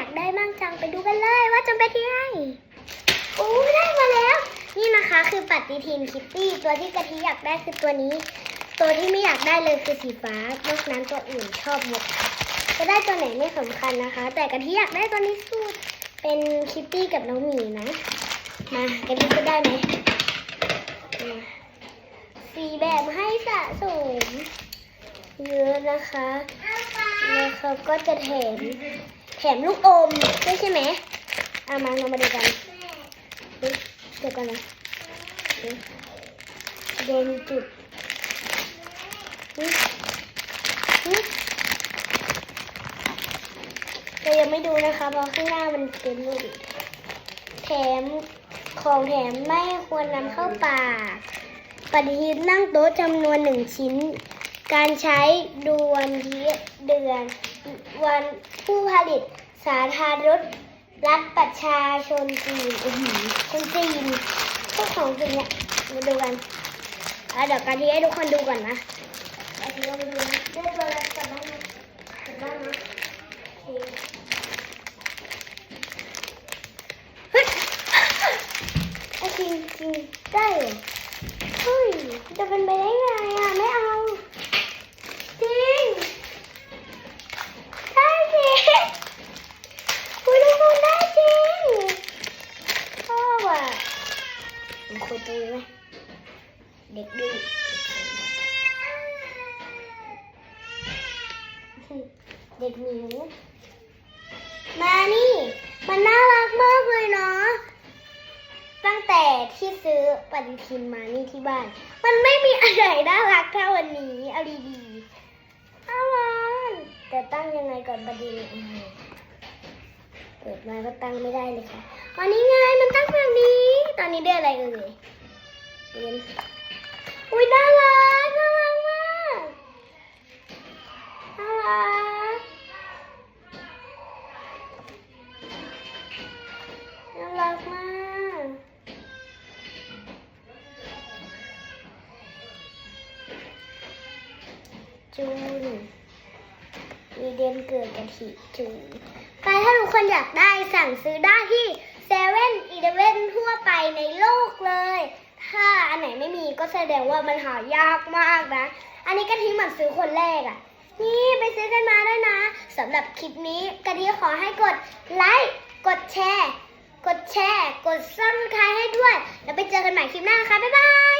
อยากได้มั่งจังไปดูกันเลยว่าจำเป็นที่ไหนโอ้ได้มาแล้ว นี่นะคะคือปฏิทินคิตตี้ตัวที่กะทิอยากได้คือตัวนี้ ตัวที่ไม่อยากได้เลยคือสีฟ้านอกนั้นตัวอื่นชอบหมดจะได้ตัวไหนไม่สำคัญนะคะ แต่กะทิอยากได้ตัวนี้สุดเป็นคิตตี้กับน้องหมีนะ มากะทิจะได้ไหมสีแบบให้สะสมเยอะนะคะ แล้วเขาก็จะแถม แถมลูกอมด้วยใช่ไหมเอามาเรามาดูกันเดี๋ยวก่อนนะเฮ้ยโดนจุดเรายังไม่ดูนะคะเพราะข้างหน้ามันเป็นรูปแถมของแถมไม่ควรนำเข้าปากปฏิทินนั่งโต๊ะจำนวนหนึ่งชิ้น การใช้ดวนเดือน วันผู้ผลิตสาธารณรัฐประชาชนจีนอือหือคนจีนพวกของจริงเนี่ยมาดูกันอะเดี๋ยวการที่ให้ทุกคนดูก่อนนะการที่เรามาดูนะได้ตัวอะไรกลับบ้านนะกลับบ้านนะโอเคเฮ้ยจริงจริงได้เหรอเฮ้ยจะเป็นไปได้ไงอะไม่เอา จริง ได้จริงคุยทุกคนได้จริงชอบอะ มันคุยตัวไหมเด็กดื้อเด็กหมิวมานี่ มันน่ารักมากเลยเนาะ ตั้งแต่ที่ซื้อปฏิทินมานี่ที่บ้าน มันไม่มีอะไรน่ารักเท่าวันนี้เอาดีๆน่ารักแต่ตั้งยังไงก่อนปฏิทินเปิดมาก็ตั้งไม่ได้เลยค่ะวันนี้ไงมันตั้งแบบนี้ เดือนอุ้ยน่ารักน่ารักมากน่ารักน่ารักมากจูนมีเดือนเกิดกะทิจูนใครถ้าทุกคนอยากได้สั่งซื้อได้ที่เซเว่นอีเลเว่นทั่วไปในโลกเลย ถ้าอันไหนไม่มีก็แสดงว่ามันหายากมากนะ อันนี้กะทิเหมือนซื้อคนแรกอะ่ะ นี่ไปซื้อกันมาได้นะสำหรับคลิปนี้กะทิขอให้กดไลค์กดแชร์ กดแชร์ กดซับสไครต์ให้ด้วย แล้วไปเจอกันใหม่คลิปหน้านะคะ บ๊ายบาย